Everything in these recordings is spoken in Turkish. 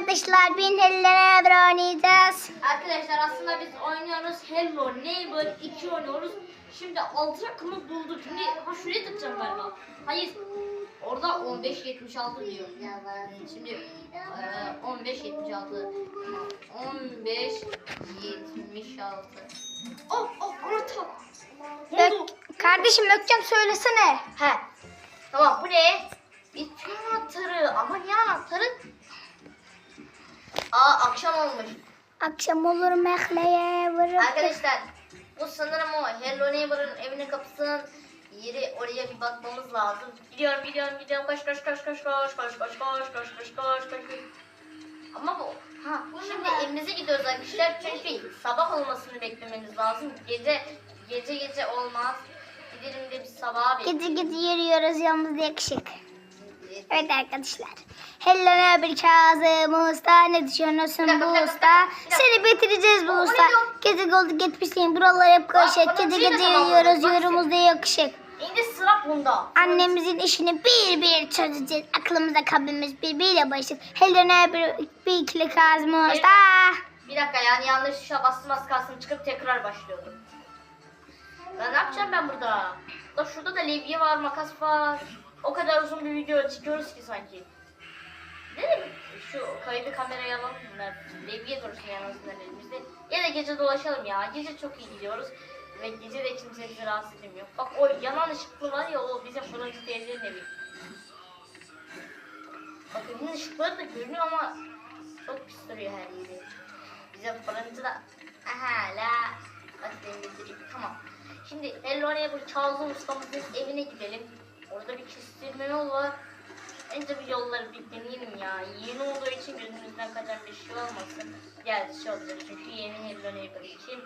arkadaşlar bin hellere bir oynayacağız. Arkadaşlar aslında biz oynuyoruz Hello Neighbor 2 oynuyoruz. Şimdi 6 rakamı bulduk. Şimdi ha şuraya tıkacağım galiba. Hayır. Orada 1576 diyor. Şimdi e, 1576 1576 Oh oh anahtar. Ne oldu? Ök, kardeşim Ökkem söylesene. He. Tamam bu ne? Bir anahtarı. Ama ne anahtarı? Aa akşam olmuş. Akşam olur mehleye vurur. Arkadaşlar bu sanırım o Hello Neighbor'ın evinin kapısının yeri oraya bir bakmamız lazım. Gidiyorum gidiyorum gidiyorum koş koş koş koş koş koş koş koş koş koş koş koş. Ama bu ha şimdi evimize gidiyoruz arkadaşlar çünkü sabah olmasını beklememiz lazım. Gece gece gece olmaz. Gidelim de bir sabaha bekleyelim. Gidi gidi yürüyoruz yanımızda yakışık. Evet arkadaşlar. Hello bir Kazım Usta ne düşünüyorsun Bir bu bir usta? bir. Seni bitireceğiz bu usta. Gezi oldu gitmişsin buralar hep karışık. bir yürüyoruz oldu. Bak yürümüzde yakışık. Şimdi sıra bunda. Annemizin işini bir bir çözeceğiz. Aklımıza kalbimiz birbiriyle barışık. Hello bir, bir ikili Kazım Usta. Bir dakika yani yanlış tuşa bastım az kalsın çıkıp tekrar başlıyordum. Ben ne yapacağım ben burada? Da şurada da levye var, makas var. O kadar uzun bir video çekiyoruz ki sanki. Değil mi? Şu kaydı kameraya alalım bunlar. Levye dursun en azından elimizde. Ya da gece dolaşalım ya. Gece çok iyi gidiyoruz. Ve gece de kimse bizi rahatsız edemiyor. Bak o yanan ışıklı var ya o bizim fırıncı teyzenin evi. Bak evin ışıkları da görünüyor ama çok pis duruyor her yeri. Bizim fırıncı da hala bak temizledik. Tamam. Şimdi Hello Neighbor Charles'ın ustamızın evine gidelim. Orada bir kestirme yol var. Önce bir yolları bir deneyelim ya. Yeni olduğu için gözümüzden kaçan bir şey olmasın. Gel şey olacak çünkü yeni Hello Neighbor için.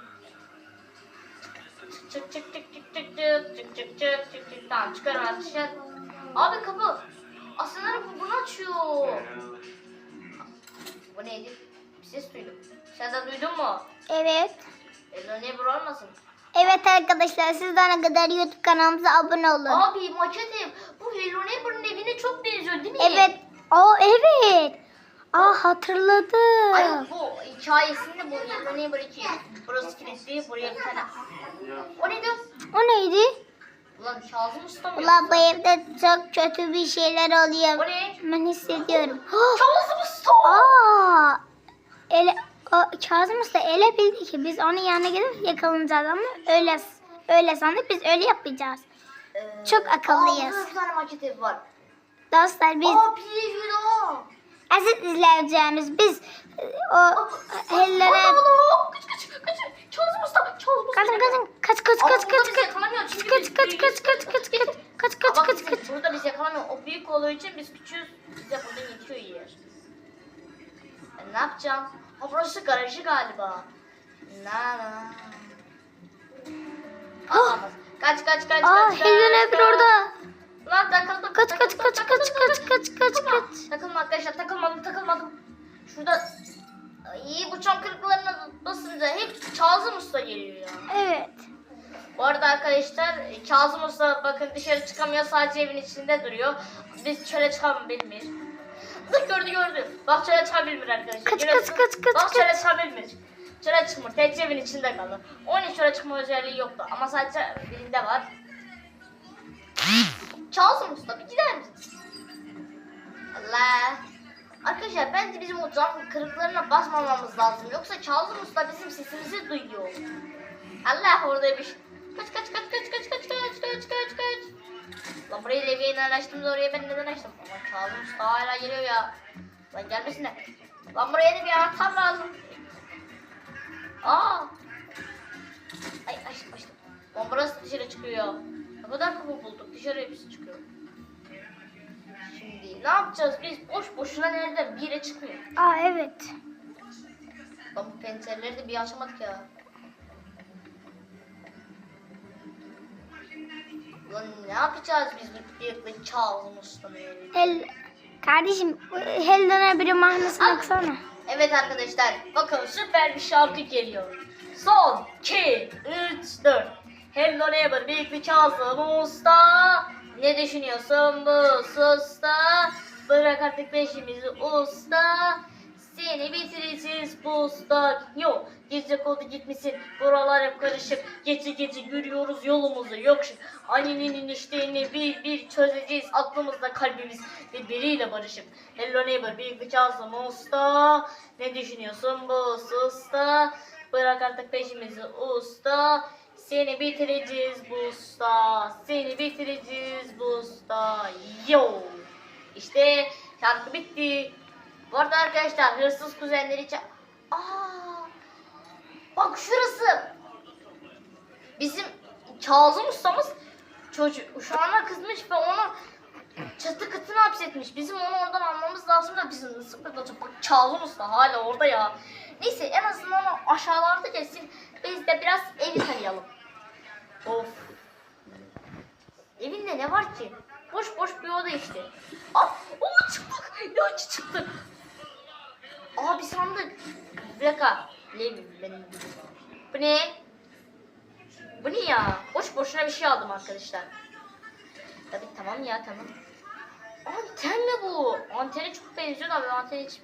Çık çık çık çık çık çık çık çık çık çık çık çık tamam çıkarım artık. Abi kapı. Aslında bu bunu açıyor. Bu neydi? Bir ses duydum. Sen de duydun mu? Evet. Hello Neighbor olmasın? Evet arkadaşlar sizden kadar YouTube kanalımıza abone olun. Abi maket ev. Bu Hello Neighbor'ın evine çok benziyor değil mi? Evet. Aa evet. Aa hatırladım. Ay bu hikayesinde bu Hello Neighbor 2. Burası kilitli, buraya bir tane. O neydi? O neydi? Ulan Kazım Usta mı? Ulan bu evde çok kötü bir şeyler O oluyor. ne? Ben hissediyorum. Kazım Usta! Aa! Ele, o, Kazım Usta ele bildi ki biz onun yanına gidip yakalanacağız ama öyle öyle sandık biz öyle yapmayacağız. Ee, Çok akıllıyız. Aa burada bir tane maket ev var. Dostlar biz Aa Pirilo! asit izleyeceğimiz biz e, o hellere Kaç kaç kaç. Kazım Usta! Kazım Usta! kaçın kaçın kaç kaç kaç kaç kaç kaç kaç biz kaç kaç kaç kaç kaç kaç kaç kaç Burada bizi yakalamıyor. O büyük olduğu için biz küçüğüz. Bize burada yetiyor yer. Ben ne yapacağım? Ha burası garajı galiba. Na na. Ah! Kaç kaç kaç Aa kaç. Helen kaç, Ever orada. Lan takıldım. Kaç kaç kaç kaç kaç kaç kaç kaç. Takılma arkadaşlar takılmadım takılmadım. Şurada iyi bu çam kırıklarına basınca hep Kazım Usta geliyor ya. Evet. Bu arada arkadaşlar Kazım Usta bakın dışarı çıkamıyor sadece evin içinde duruyor. Biz çöle çıkalım bilmiyor. Bak gördü gördü. Bak çöle çıkabilmiyor arkadaşlar. Kaç, kaç, kaç, kaç, Bak kaç. çöle çıkabilmiyor. Çöle çıkmıyor. Tek evin içinde kalır. Onun çöle çıkma özelliği yoktu. Ama sadece birinde var. Kazım Usta bir gider misin? Allah. Arkadaşlar bence bizim o cam kırıklarına basmamamız lazım. Yoksa Kazım Usta bizim sesimizi duyuyor. Allah orada bir şey. Kaç kaç kaç kaç kaç kaç kaç kaç kaç kaç. Lan burayı açtım da oraya ben neden açtım? Ama Kazım Usta hala geliyor ya. Lan gelmesin de. Lan buraya da bir anahtar lazım. Aa. Ay açtım açtım. Lan burası dışarı çıkıyor. Ne kadar kapı bulduk. Dışarı hepsi çıkıyor. Şimdi ne yapacağız biz? Boş boşuna nerede? Bir yere çıkmıyor. Aa evet. Lan bu pencereleri de bir açamadık ya. Ne yapacağız biz bu büyükle Charles'ın ustamı yani? Hel Kardeşim Helen Ever'in mahnısını Ah. okusana. Evet arkadaşlar bakın süper bir şarkı geliyor. Son 2, 3, 4. Hello Neighbor büyük bir Charles'ın usta. Ne düşünüyorsun bu susta? Bırak artık peşimizi usta. Seni bitireceğiz bu usta. Yo gece kodu gitmesin. Buralar hep karışık. Gece gece görüyoruz yolumuzu. Yok şu annenin işlerini bir bir çözeceğiz. Aklımızda kalbimiz birbiriyle barışık. Hello neighbor bir çalsın usta. Ne düşünüyorsun bu usta? Bırak artık peşimizi usta. Seni bitireceğiz bu usta. Seni bitireceğiz bu usta. Yo. İşte şarkı bitti. Bu arada arkadaşlar hırsız kuzenleri için... Bak şurası. Bizim Kazım ustamız çocuk uşağına kızmış ve onu çatı kıtına hapsetmiş. Bizim onu oradan almamız lazım da bizim nasıl kurtulacak? Bak Kazım usta hala orada ya. Neyse en azından aşağılarda gelsin. Biz de biraz evi tanıyalım. Of. Evinde ne var ki? Boş boş bir oda işte. Aa, o çıktı. Aa bir sandık. Bir dakika. Benim. Bu ne? Bu ne ya? Boş boşuna bir şey aldım arkadaşlar. Tabii tamam ya tamam. Anten mi bu? Antene çok benziyor da antene hiç...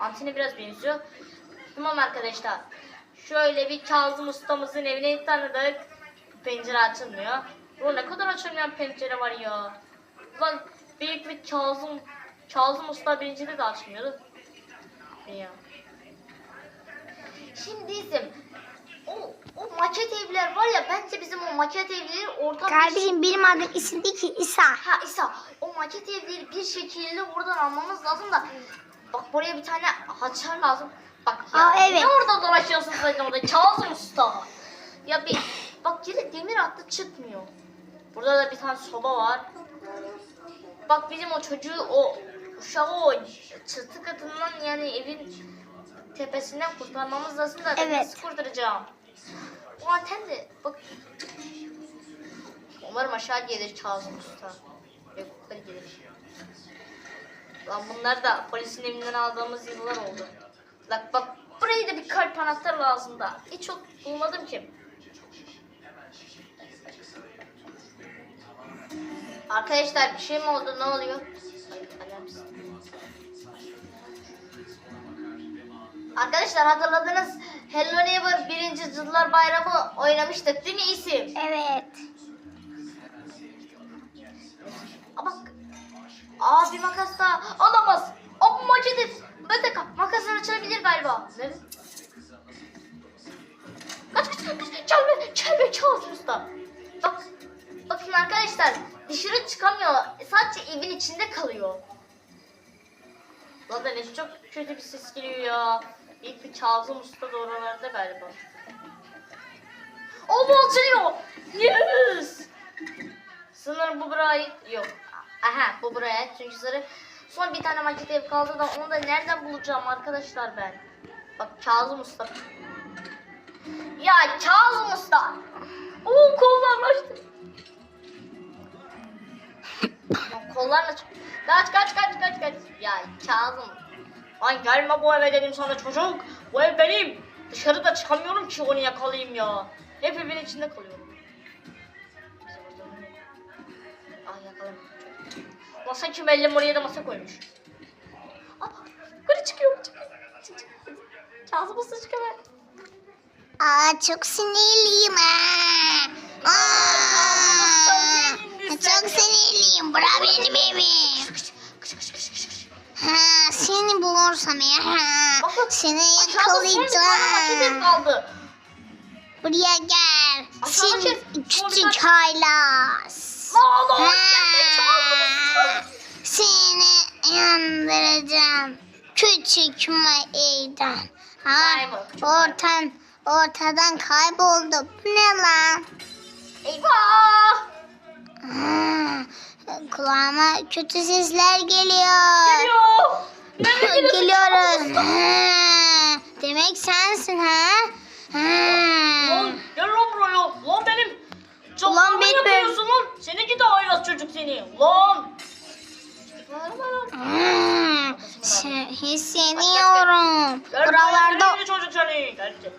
Antene biraz benziyor. Tamam arkadaşlar. Şöyle bir Kazım ustamızın evini tanıdık. Pencere açılmıyor. Bu ne kadar açılmayan pencere var ya. Lan büyük bir Kazım Kazım Usta birincide de açmıyordu. Ya. Şimdi isim o, o maket evler var ya bence bizim o maket evleri oradan bir- Kardeşim benim adım isim değil ki İsa. Ha İsa o maket evleri bir şekilde oradan almamız lazım da bak buraya bir tane haçar lazım. Bak ya Aa, evet. ne orada dolaşıyorsun zaten orada Kazım Usta. Ya bir bak yine demir attı çıkmıyor. Burada da bir tane soba var. Bak bizim o çocuğu o uşağı o çatı katından yani evin tepesinden kurtarmamız lazım da Evet. nasıl kurtaracağım? O anten de bak Umarım aşağı gelir Kazım Usta. Yukarı gelir. Lan bunlar da polisin evinden aldığımız yıllar oldu. Bak bak burayı da bir kalp anahtar lazım da. Hiç çok bulmadım ki. Arkadaşlar bir şey mi oldu? Ne oluyor? Arkadaşlar hatırladınız Hello Neighbor birinci Cadılar Bayramı oynamıştık değil mi isim? Evet. Aa bak. Aa bir makas daha. Alamaz. Aa bu maketin. Bir dakika. Makasını açılabilir galiba. Ne? Kaç kaç kaç. kaç. Çelme. Çelme çal usta. Bak. Bakın arkadaşlar. Dışarı çıkamıyor. Sadece evin içinde kalıyor. Lan da ne çok kötü bir ses geliyor ya. Bir Kazım Usta da oralarda galiba. O bu açılıyor. Yes. Sanırım bu buraya. Yok. Aha bu buraya. Çünkü sarı. Son bir tane maket ev kaldı da onu da nereden bulacağım arkadaşlar ben? Bak Kazım Usta. Ya Kazım Usta. Oo kollarlaştı. Ya, Kollarla kaç kaç kaç kaç kaç. Ya Kazım. Lan gelme bu eve dedim sana çocuk. Bu ev benim. Dışarıda çıkamıyorum ki onu yakalayayım ya. Hep evin içinde kalıyorum. Ah yakaladım. Masa kim ellim oraya da masa koymuş. Ah, yukarı çıkıyor. çıkıyor. Çık, çık. Kazım Usta çıkıyor. Aa çok sinirliyim ha. Aa, çok sinirliyim. Bırak benim evim. Ha, seni bulursam ya. Seni yakalayacağım. kaldı. Buraya gel. Aşağıda Seni şey- küçük haylaz. Allah seni yandıracağım. Küçük evden. Ha, ortan, ortadan kayboldu. Bu ne lan? Eyvah. Ha, kulağıma kötü sesler geliyor. Geliyor. Geliyoruz. Ha, demek sensin ha? Ha. Lan gel lan buraya. Lan benim. Ulan Canlarımı benim. yakıyorsun lan. Seni gidi haylaz çocuk seni. Lan. Hmm, şey, hissediyorum. Gel Buralarda seni çocuk seni. Gel. gel.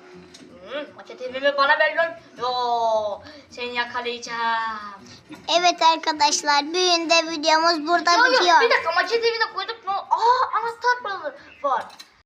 Hı, Maket evimi bana ver lan. Yo, seni yakalayacağım. Evet arkadaşlar büyüğünde videomuz burada Yo yo bitiyor. bir dakika maket evine koyduk mu? Aa anahtar var. var.